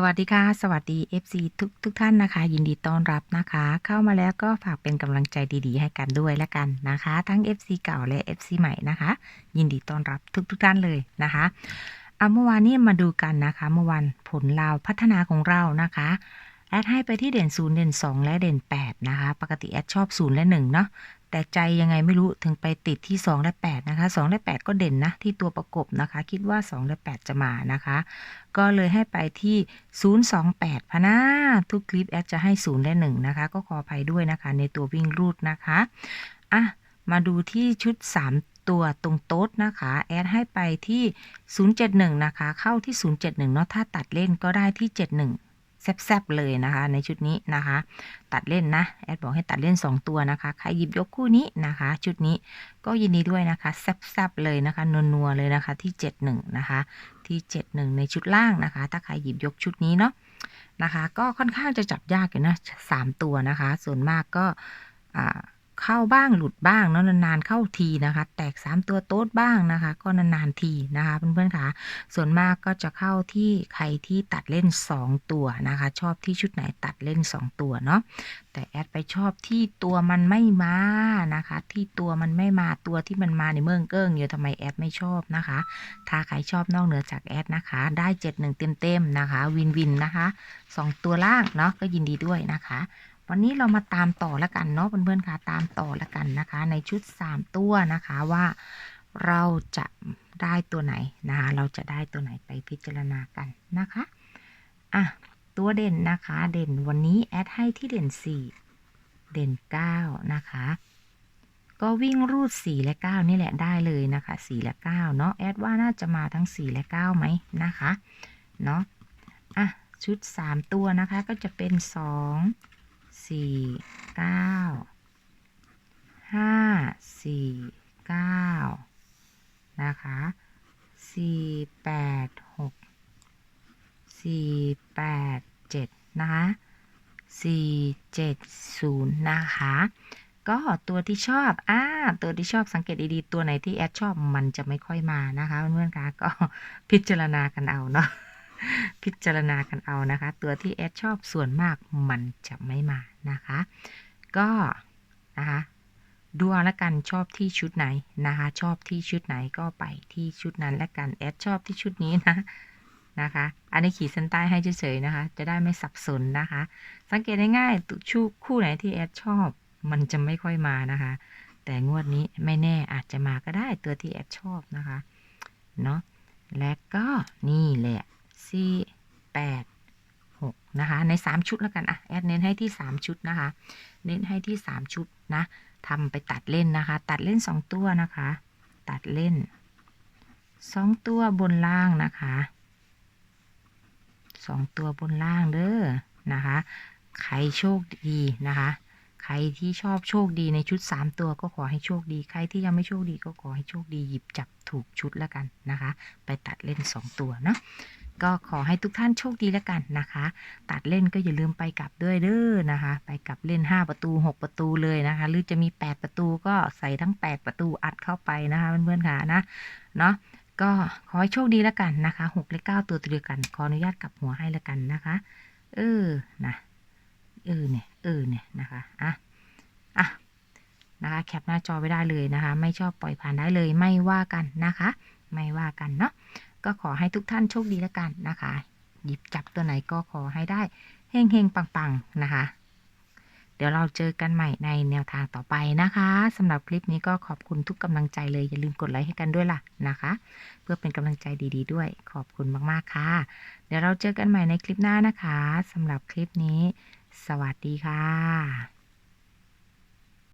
สวัสดีค่ะ สวัสดี FC ทุกทุกท่านนะคะ ยินดีต้อนรับนะคะ เข้ามาแล้วก็ฝากเป็นกำลังใจดีๆ ให้กันด้วยละกันนะคะ ทั้ง FC เก่าและ FC ใหม่นะคะ ยินดีต้อนรับทุกทุกท่านเลยนะคะเอาเมื่อวานนี้มาดูกันนะคะ เมื่อวานผลลาวพัฒนาของเรานะคะ แอดให้ไปที่เด่น 0 เด่น 2 และเด่น 8 นะคะ ปกติแอดชอบ 0 และ 1 เนาะแต่ใจยังไงไม่รู้ถึงไปติดที่ 2 และ 8 นะคะ 2 และ 8 ก็เด่นนะ ที่ตัวประกบนะคะ คิดว่า 2 และ 8 จะมานะคะ ก็เลยให้ไปที่ 028พะนะทุกคลิปแอดจะให้ 0 และ 1 นะคะ ก็ขออภัยด้วยนะคะ ในตัววิ่งรูดนะคะอะมาดูที่ชุด 3ตัวตรงโต๊ดนะคะ แอดให้ไปที่ 071 นะคะ เข้าที่ 071 เนาะถ้าตัดเล่นก็ได้ที่ 71 แซบๆเลยนะคะ ในชุดนี้นะคะ ตัดเล่นนะ แอดบอกให้ตัดเล่น 2 ตัวนะคะ ใครหยิบยกคู่นี้นะคะ ชุดนี้ก็ยินดีด้วยนะคะ แซบๆเลยนะคะนัวๆเลยนะคะที่ 71 นะคะ ที่ 71 ในชุดล่างนะคะ ถ้าใครหยิบยกชุดนี้เนาะนะคะ ก็ค่อนข้างจะจับยากอยู่นะสามตัวนะคะ ส่วนมากก็อ่า เข้าบ้างหลุดบ้างเนาะนานๆเข้าทีนะคะ แตก 3 ตัวโต๊ดบ้างนะคะ ก็นานๆทีนะคะเพื่อนๆค่ะส่วนมากก็จะเข้าที่ใครที่ตัดเล่น 2 ตัวนะคะ ชอบที่ชุดไหนตัดเล่น 2 ตัวเนาะแต่แอดไปชอบที่ตัวมันไม่มานะคะ ที่ตัวมันไม่มาตัวที่มันมาในเมืองเกิ้งอยู่ทำไมแอดไม่ชอบนะคะ ถ้าใครชอบนอกเหนือจากแอดนะคะ ได้ 71 เต็มๆนะคะ วินวินนะคะ 2 ตัวล่างเนาะก็ยินดีด้วยนะคะ วันนี้เรามาตามต่อแล้วกันเนาะเพื่อนๆค่ะตามต่อแล้วกันนะคะ ในชุด 3 ตัวนะคะว่าเราจะได้ตัวไหนนะคะเราจะได้ตัวไหนไปพิจารณากันนะคะอะตัวเด่นนะคะ เด่นวันนี้แอดให้ที่เด่น 4 เด่น 9 นะคะ ก็วิ่งรูด 4 และ 9 นี่แหละได้เลยนะคะ 4 และ 9 เนาะแอดว่าน่าจะมาทั้ง 4 และ 9 ไหมนะคะเนาะอะชุด 3 ตัวนะคะก็จะเป็น 2 สี่เก้าห้าสี่เก้านะคะสี่แปดหกสี่แปดเจ็ดนะคะสี่เจ็ดศูนย์นะคะก็ตัวที่ชอบอ่าตัวที่ชอบสังเกตดีๆ ตัวไหนที่แอดชอบมันจะไม่ค่อยมานะคะเพื่อนๆคะก็พิจารณากันเอาเนาะ พิจารณากันเอานะคะ ตัวที่แอดชอบส่วนมากมันจะไม่มานะคะ ก็นะคะดูเอาละกันชอบที่ชุดไหนนะคะ ชอบที่ชุดไหนก็ไปที่ชุดนั้นละกันแอดชอบที่ชุดนี้นะนะคะ อันนี้ขีดเส้นใต้ให้เฉยๆนะคะ จะได้ไม่สับสนนะคะ สังเกตง่ายๆตุชูคู่ไหนที่แอดชอบ มันจะไม่ค่อยมานะคะ แต่งวดนี้ไม่แน่อาจจะมาก็ได้ตัวที่แอดชอบนะคะ เนาะและก็นี่แหละ สี่แปดหกนะคะในสามชุดแล้วกันอะแอดเน้นให้ที่สามชุดนะคะ เน้นให้ที่สามชุดนะทำไปตัดเล่นนะคะ ตัดเล่นสองตัวนะคะ ตัดเล่นสองตัวบนล่างนะคะสองตัวบนล่างเด้อนะคะ ใครโชคดีนะคะใครที่ชอบโชคดีในชุด 3 ตัวก็ขอให้โชคดี ใครที่ยังไม่โชคดีก็ขอให้โชคดีหยิบจับถูกชุดแล้วกันนะคะ ไปตัดเล่น 2 ตัวเนาะ ก็ขอให้ทุกท่านโชคดีแล้วกันนะคะ ตัดเล่นก็อย่าลืมไปกลับด้วยเด้อนะคะ ไปกลับเล่น 5 ประตู 6 ประตูเลยนะคะ หรือจะมี 8 ประตูก็ใส่ทั้ง 8 ประตูอัดเข้าไปนะคะเพื่อนๆค่ะนะเนาะก็ขอให้โชคดีแล้วกันนะคะ6และ9ตัวเดียวกันขออนุญาตกลับหัวให้แล้วกันนะคะ เออนะเออเนี่ยเออเนี่ยนะคะอะอะนะคะแคปหน้าจอไว้ได้เลยนะคะ ไม่ชอบปล่อยผ่านได้เลยไม่ว่ากันนะคะ ไม่ว่ากันเนาะ ก็ขอให้ทุกท่านโชคดีแล้วกันนะคะ หยิบจับตัวไหนก็ขอให้ได้เฮงเฮงปังปังๆ นะคะ เดี๋ยวเราเจอกันใหม่ในแนวทางต่อไปนะคะสำหรับคลิปนี้ก็ขอบคุณทุกกำลังใจเลย อย่าลืมกดไลค์ให้กันด้วยล่ะนะคะ เพื่อเป็นกำลังใจดีๆ ด้วย ขอบคุณมากๆค่ะ เดี๋ยวเราเจอกันใหม่ในคลิปหน้านะคะสำหรับคลิปนี้ สวัสดีค่ะ